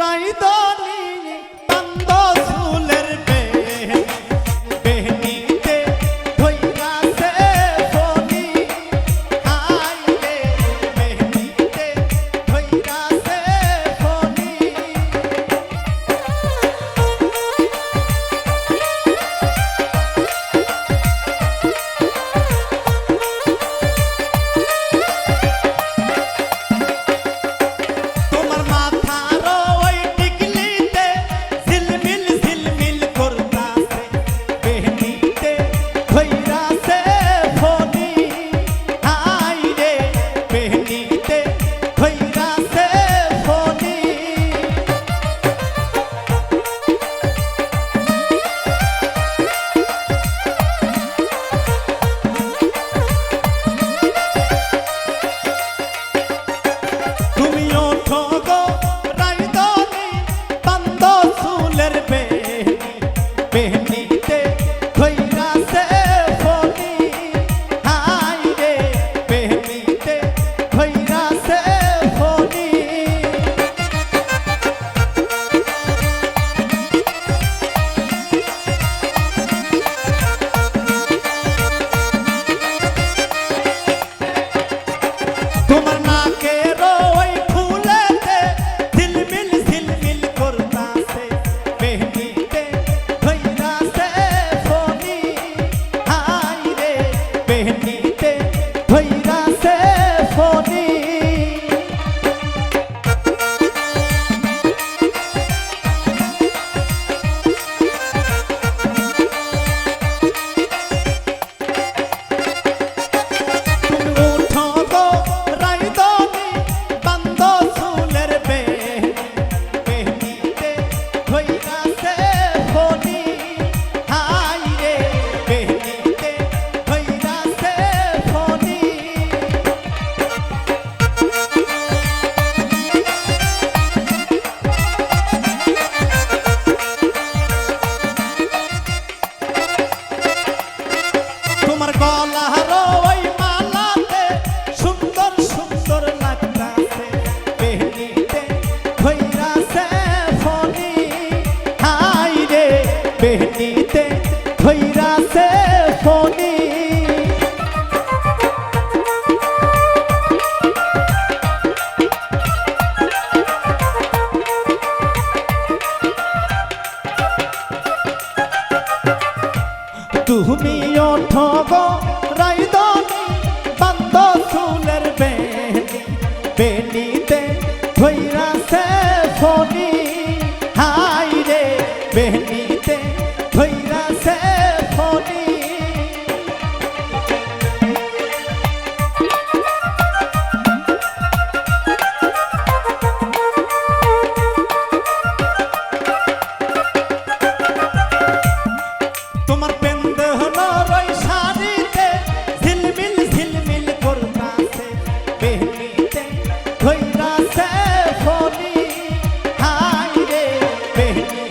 রাইদানি पे পেহনিতে ধৈরা সে তুমি ওঠো গো রাইদনি বান্ধ চুলের বেনি বেনি 嘿嘿